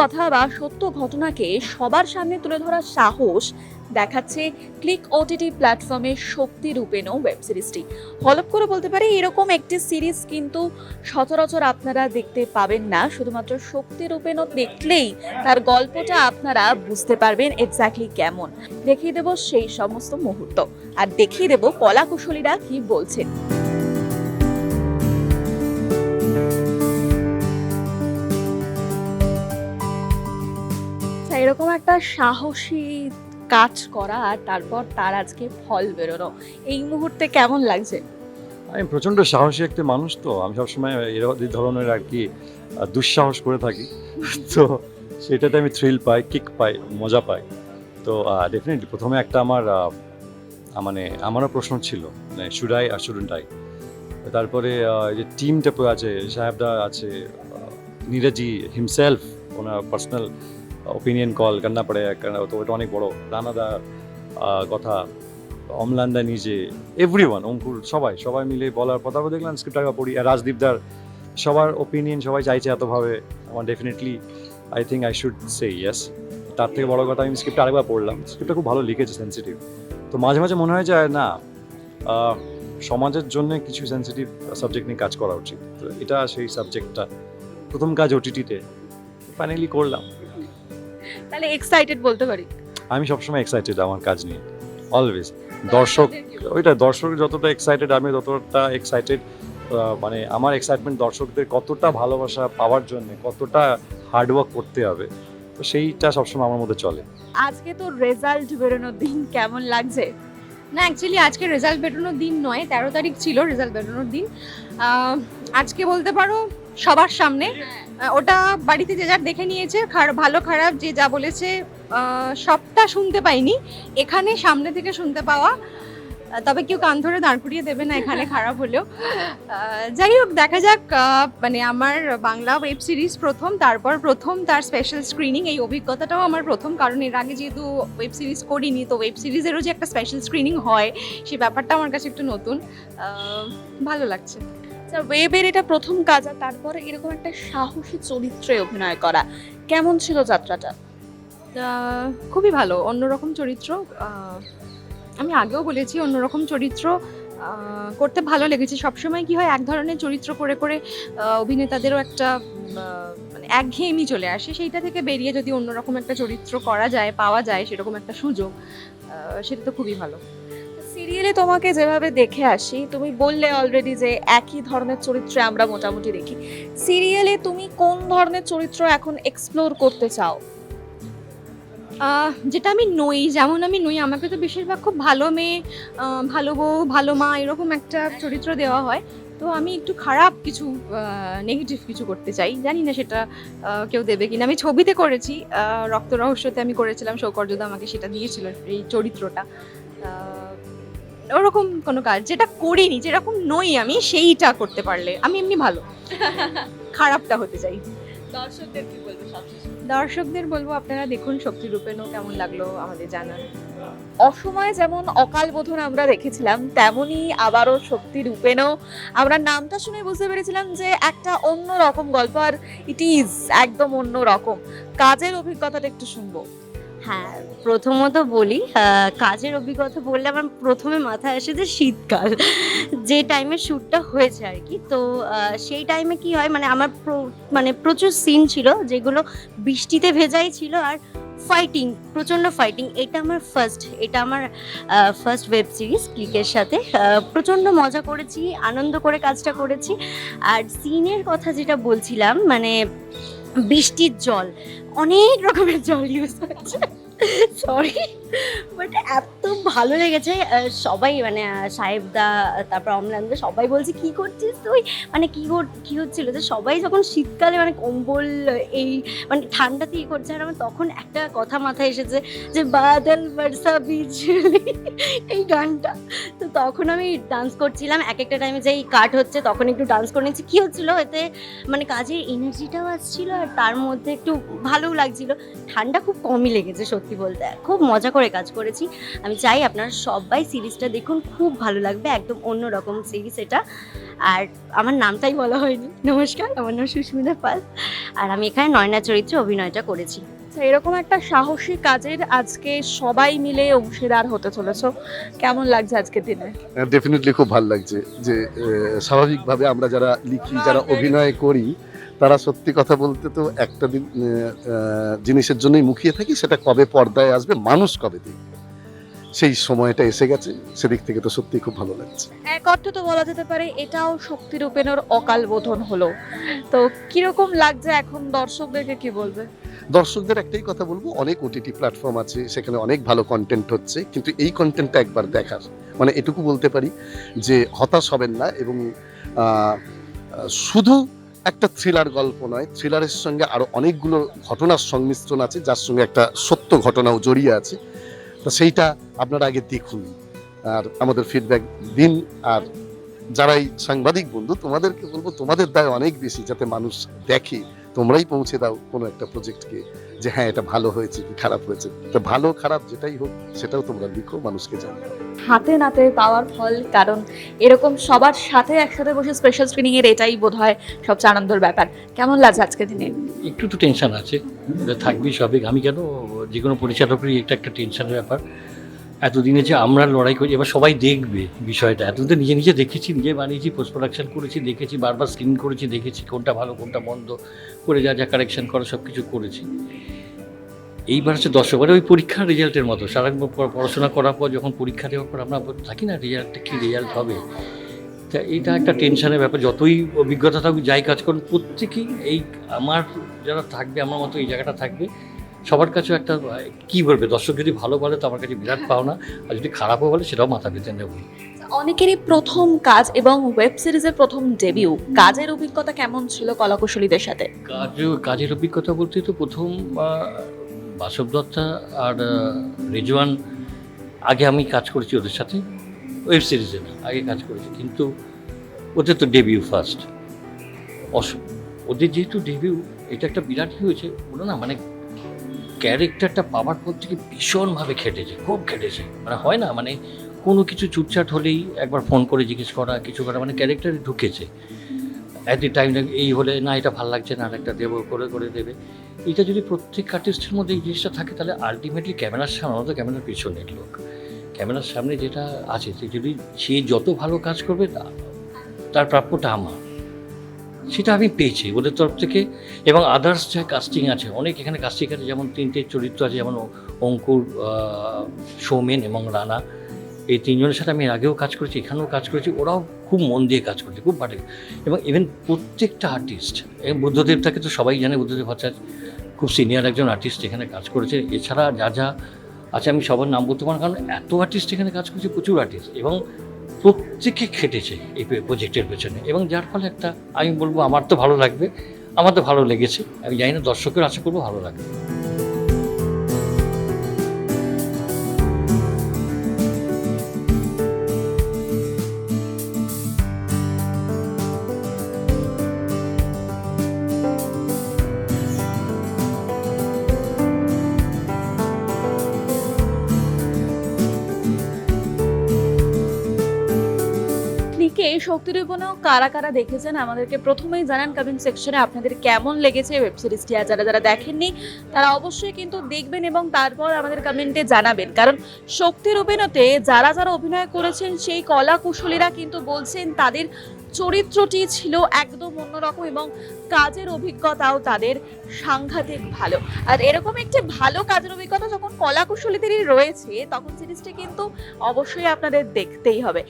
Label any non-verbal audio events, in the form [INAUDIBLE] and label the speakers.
Speaker 1: কথা বা সত্য ঘটনাকে সবার সামনে তুলে ধরার সাহস দেখাচ্ছে ক্লিক ওটিটি প্ল্যাটফর্মে শক্তি রূপেনও ওয়েব সিরিজটি হলপ করে বলতে পারি, এরকম একটি সিরিজ কিন্তু সচরাচর আপনারা দেখতে পাবেন না। শুধুমাত্র শক্তি রূপেনও দেখলেই তার গল্পটা আপনারা বুঝতে পারবেন এক্স্যাক্টলি কেমন। দেখিয়ে দেব সেই সমস্ত মুহূর্ত। আর দেখিয়ে দেব কলা কুশলীরা কি বলছেন। এরকম একটা সাহসী কাজ করা আর তারপর তার আজকে ফল বেরোনো। এই মুহূর্তে কেমন লাগছে?
Speaker 2: আমি প্রচণ্ড সাহসী একটা মানুষ তো। আমি সবসময় এরকম এই ধরনের আর কি দুঃসাহস করে থাকি। তো সেটাতে আমি থ্রিল পাই কিক পাই মজা পাই। তো ডেফিনেটলি প্রথমে একটা আমার মানে আমারও প্রশ্ন ছিল মানে শুডাই আর শুডেন্ট আই তারপরে যে টিমটা আছে সাহেবদা আছে নীরজি হিমসেলফ ওনার পার্সোনাল ওপিনিয়ন কল করনা পড়ে কারণ তো ওটা অনেক বড়। আহ, কথা অমলান্দা নিজে এভরি ওয়ান অঙ্কুর সবাই সবাই মিলে বলার তারপর দেখলাম স্ক্রিপ্টটা পড়ি আর রাজদীপদার সবার ওপিনিয়ন সবাই চাইছে এতভাবে আমার definitely I think I should say yes তার থেকে বড় কথা আমি স্ক্রিপ্টটা আরেকবার পড়লাম স্ক্রিপ্টটা খুব ভালো লিখেছে সেন্সিটিভ তো মাঝে মাঝে মনে হয় যে না সমাজের জন্য কিছু সেন্সিটিভ সাবজেক্ট নিয়ে কাজ করা উচিত। তো এটা সেই সাবজেক্টটা প্রথম কাজ ওটিটিতে ফাইনালি করলাম।
Speaker 1: তাহলে এক্সাইটেড বলতে পারি।
Speaker 2: আমি সবসময় এক্সাইটেড আমার কাজ নিয়ে। অলওয়েজ দর্শক ওইটা দর্শক যতটা এক্সাইটেড আমি ততটা এক্সাইটেড মানে আমার এক্সাইটমেন্ট দর্শকদের কতটা ভালোবাসা পাওয়ার জন্য কতটা হার্ডওয়ার্ক করতে হবে তো সেইটা সবসময় আমার মধ্যে চলে।
Speaker 1: আজকে তো রেজাল্ট বেরোনোর দিন কেমন লাগছে?
Speaker 3: না অ্যাকচুয়ালি আজকে রেজাল্ট বেরোনোর দিন নয় তেরো তারিখ ছিল রেজাল্ট বেরোনোর দিন। আজকে বলতে পারো সবার সামনে। ওটা বাড়িতে যে যার দেখে নিয়েছে ভালো খারাপ যে যা বলেছে সবটা শুনতে পাইনি। এখানে সামনে থেকে শুনতে পাওয়া তবে কেউ কান ধরে দাঁড় করিয়ে দেবে না এখানে [LAUGHS] খারাপ হলেও। যাই হোক দেখা যাক মানে আমার বাংলা ওয়েব সিরিজ প্রথম তারপর প্রথম তার স্পেশাল স্ক্রিনিং এই অভিজ্ঞতাটাও আমার প্রথম কারণ এর আগে যেহেতু ওয়েব সিরিজ করিনি তো ওয়েব সিরিজেরও যে একটা স্পেশাল স্ক্রিনিং হয় সে ব্যাপারটা আমার কাছে একটু নতুন। ভালো লাগছে।
Speaker 1: আচ্ছা ওয়েবের এটা প্রথম কাজ আর তারপরে এরকম একটা সাহসী চরিত্রে অভিনয় করা। কেমন ছিল যাত্রাটা?
Speaker 3: খুবই ভালো, অন্যরকম চরিত্র। আমি আগেও বলেছি, অন্যরকম চরিত্র করতে ভালো লেগেছে। সবসময় কি হয়, এক ধরনের চরিত্র করে করে অভিনেতাদেরও একটা মানে একঘেয়েমি চলে আসে। সেইটা থেকে বেরিয়ে যদি অন্যরকম একটা চরিত্র করা যায়, পাওয়া যায়, সেরকম একটা সুযোগ সেটা তো খুবই ভালো।
Speaker 1: সিরিয়ালে তোমাকে যেভাবে দেখে আসি, তুমি বললে অলরেডি যে একই ধরনের চরিত্রে আমরা মোটামুটি দেখি। সিরিয়ালে তুমি কোন ধরনের চরিত্র এখন এক্সপ্লোর করতে চাও?
Speaker 3: যেটা আমি নই, যেমন আমি নই, আমাকে তো বেশিরভাগ খুব ভালো মেয়ে ভালো বউ, ভালো মা এরকম একটা চরিত্র দেওয়া হয়। তো আমি একটু খারাপ কিছু নেগেটিভ কিছু করতে চাই। জানি না সেটা কেউ দেবে কিনা। আমি ছবিতে করেছি রক্ত রহস্যতে আমি করেছিলাম শৌকর্যদা আমাকে সেটা দিয়েছিল এই চরিত্রটা। ওরকম কোনো কাজ যেটা করিনি যেরকম নই আমি সেইটা করতে পারলে। আমি এমনি ভালো। [LAUGHS] খারাপটা হতে চাই।
Speaker 1: দর্শকদের কি বলবে
Speaker 3: দর্শকদের বলব আপনারা দেখুন শক্তি রূপেনও কেমন লাগল আমাদের জানান।
Speaker 1: অসময়ে যেমন অকাল বোধন আমরা দেখেছিলাম তেমনি আবারও শক্তি রূপেনও। আমরা নামটা শুনে বুঝতে পেরেছিলাম যে একটা অন্য রকম গল্প আর ইট ইজ একদম অন্য রকম। কাজের অভিজ্ঞতাটা একটু শুনব।
Speaker 4: হ্যাঁ প্রথমত বলি কাজের অভিজ্ঞতা বললে আমার প্রথমে মাথায় আসে যে শীতকাল, যে টাইমে শ্যুটটা হয়েছে আর কি। তো সেই টাইমে কি হয় মানে আমার মানে প্রচুর সিন ছিল যেগুলো বৃষ্টিতে ভেজাই ছিল আর ফাইটিং প্রচণ্ড ফাইটিং এটা আমার ফার্স্ট এটা আমার ফার্স্ট ওয়েব সিরিজ ক্লিকের সাথে। প্রচণ্ড মজা করেছি, আনন্দ করে কাজটা করেছি। আর সিনের কথা যেটা বলছিলাম মানে বৃষ্টির জল অনেক রকমের জল ইউজ হচ্ছে। সরি বাট এত ভালো লেগেছে। সবাই মানে সাহেবদা, তারপর অমলানদা, সবাই বলছে, কি করছিস তুই? মানে কি কি হচ্ছিল? যে সবাই যখন শীতকালে মানে কম্বল, এই মানে ঠান্ডাতে ই করছে, আর আমার তখন একটা কথা মাথায় এসেছে যে, বাদল, বর্ষা, বিজলি, এই গানটা। তো তখন আমি ডান্স করছিলাম। এক একটা টাইমে যেই কাট হচ্ছে, তখন একটু ডান্স করে নিচ্ছি। কী হচ্ছিল? এতে মানে কাজের এনার্জিটাও আসছিল, আর তার মধ্যে একটু ভালোও লাগছিল। ঠান্ডা খুব কমই লেগেছে, সত্যি। সত্যি বলতে খুব মজা করে কাজ করেছি। আমি চাই আপনারা সবাই সিরিজটা দেখুন খুব ভালো লাগবে একদম অন্য রকম সিরিজ এটা। আর আমার নামটাই বলা হয়নি। নমস্কার আমার নাম সুস্মিতা পাল। আর আমি এখানে নয়না চরিত্রে অভিনয়টা করেছি।
Speaker 1: আচ্ছা, এরকম একটা সাহসী কাজের আজকে সবাই মিলে অংশীদার হতে চলেছ। কেমন লাগছে আজকের দিনে?
Speaker 5: ডেফিনেটলি খুব ভালো লাগছে যে স্বাভাবিকভাবে আমরা যারা লিখি যারা অভিনয় করি তারা সত্যি কথা বলতে তো একটা জিনিসের জন্যই মুখিয়ে থাকি সেটা কবে পর্দায় আসবে মানুষ কবে দেখবে? সেই সময়টা এসে গেছে সেদিক থেকে তো সত্যি খুব ভালো লাগছে।
Speaker 1: এক অর্থে তো বলা যেতে পারে এটাও শক্তি রূপেণর অকাল বোধন হলো। তো কীরকম লাগছে এখন দর্শকদেরকে কি বলবে?
Speaker 5: দর্শকদের একটাই কথা বলব অনেক ওটিটি প্ল্যাটফর্ম আছে সেখানে অনেক ভালো কন্টেন্ট হচ্ছে কিন্তু এই কন্টেন্টটা একবার দেখার। মানে এটুকু বলতে পারি যে হতাশ হবেন না এবং শুধু একটা থ্রিলার গল্প নয় থ্রিলারের সঙ্গে আরও অনেকগুলো ঘটনার সংমিশ্রণ আছে, যার সঙ্গে একটা সত্য ঘটনাও জড়িয়ে আছে। তো সেইটা আপনারা আগে দেখুন আর আমাদের ফিডব্যাক দিন। আর যারাই সাংবাদিক বন্ধু, তোমাদেরকে বলব, তোমাদের দায় অনেক বেশি যাতে মানুষ দেখে। তোমরাই পৌঁছে দাও কোনো একটা প্রজেক্টকে যে হ্যাঁ এটা ভালো হয়েছে কি খারাপ হয়েছে। তো ভালো খারাপ যেটাই হোক, সেটাও তোমরা লিখো, মানুষকে জানাও।
Speaker 1: হাতে নাতে পাওয়ার ফল, কারণ এরকম সবার সাথে একসাথে বসে স্পেশাল স্ক্রিনিং এর এটাই বোধ হয় সবচেয়ে আনন্দের ব্যাপার। কেমন লাগছে আজকের দিনে?
Speaker 6: একটু তো টেনশন আছে থাকবেই স্বাভাবিক। আমি কেন, যে কোনো পরিচালকেরই এটা একটা টেনশনের ব্যাপার। এতদিনে যে আমরা লড়াই করি, এবার সবাই দেখবে বিষয়টা। এতদিন নিজে নিজে দেখেছি, নিজে বানিয়েছি পোস্ট প্রোডাকশন করেছি, দেখেছি, বারবার স্ক্রিন করেছি, দেখেছি কোনটা ভালো, কোনটা মন্দ, করে যা যা কারেকশন করা সব কিছু করেছি। এইবার হচ্ছে মানে ওই পরীক্ষার রেজাল্টের মতো। সারা পড়াশোনা করার পর যখন পরীক্ষা দেওয়ার পর আমরা থাকি না রেজাল্টটা কী রেজাল্ট হবে? তা এইটা একটা টেনশনের ব্যাপার। যতই অভিজ্ঞতা থাকুক যাই কাজ করুন প্রত্যেকেই এই আমার যারা থাকবে আমার মতো এই জায়গাটা থাকবে সবার কাছেও একটা কী বলবে? দর্শক যদি ভালো বলে তো আমার কাছে বিরাট পাওনা। আর যদি খারাপও বলে সেটাও মাথা পেতে নেব।
Speaker 1: অনেকেরই প্রথম কাজ এবং ওয়েব সিরিজের প্রথম ডেবিউ কাজের অভিজ্ঞতা কেমন ছিল কলাকুশলীদের সাথে?
Speaker 6: কাজ কাজের অভিজ্ঞতা বলতে তো প্রথম বাসব দত্তা আর রেজওয়ান আগে আমি কাজ করেছি ওদের সাথে, ওয়েব সিরিজে না, আগে কাজ করেছি। কিন্তু ওদের তো ডেবিউ ফার্স্ট অস, ওদের যেহেতু ডেবিউ এটা একটা বিরাট হয়েছে বলো না মানে ক্যারেক্টারটা পাওয়ার পর থেকে ভীষণভাবে খেটেছে, খুব খেটেছে। মানে হয় না মানে কোনো কিছু চুটচাট হলেই একবার ফোন করে জিজ্ঞেস করা, কিছু করা মানে ক্যারেক্টারে ঢুকেছে। দি টাইম এই হলে না, এটা ভালো লাগছে না, আরেকটা দেবো, করে করে দেবে। এটা যদি প্রত্যেক আর্টিস্টের মধ্যে এই জিনিসটা থাকে, তাহলে আলটিমেটলি ক্যামেরার সামনে আমরা তো ক্যামেরার পিছনে লোক। ক্যামেরার সামনে যেটা আছে, সে যদি, সে যত ভালো কাজ করবে তার প্রাপ্যটা আমার। সেটা আমি পেয়েছি ওদের তরফ থেকে। এবং আদার্স যা কাস্টিং আছে, অনেক এখানে কাস্টিং আছে, যেমন তিনটে চরিত্র আছে, যেমন অঙ্কুর সৌমেন এবং রানা। এই তিনজনের সাথে আমি আগেও কাজ করেছি, এখানেও কাজ করেছি, ওরাও খুব মন দিয়ে কাজ করছে, খুব ভালো এবং ইভেন প্রত্যেকটা আর্টিস্ট এবং বুদ্ধদেবটাকে তো সবাই জানে, বুদ্ধদেব ভট্টাচার্য খুব সিনিয়র একজন আর্টিস্ট এখানে কাজ করেছে। এছাড়া যা যা আছে আমি সবার নাম বলতে পারি কারণ এত আর্টিস্ট এখানে কাজ করেছে, প্রচুর আর্টিস্ট এবং প্রত্যেকে খেটেছে এই প্রজেক্টের পেছনে। এবং যার ফলে একটা, আমি বলব আমার তো ভালো লাগবে, আমার তো ভালো লেগেছে, আমি জানি না দর্শকের আশা করব ভালো লাগবে।
Speaker 1: ক্লিকে শক্তিরূপণেও কারা কারা দেখেছেন? আমাদেরকে প্রথমেই জানান কমেন্ট সেকশনে আপনাদের কেমন লেগেছে ওয়েব সিরিজটি আর যারা যারা দেখেননি, তারা অবশ্যই কিন্তু দেখবেন এবং তারপর আমাদের কমেন্টে জানাবেন। কারণ শক্তিরূপেণতে যারা যারা অভিনয় করেছেন, সেই কলা কুশলীরা কিন্তু বলছেন তাদের চরিত্রটি ছিল একদম অন্যরকম এবং কাজের অভিজ্ঞতাও তাদের সাংঘাতিক ভালো। আর এরকম একটি ভালো কাজের অভিজ্ঞতা যখন কলা কুশলীদেরই রয়েছে, তখন সিরিজটি কিন্তু অবশ্যই আপনাদের দেখতেই হবে।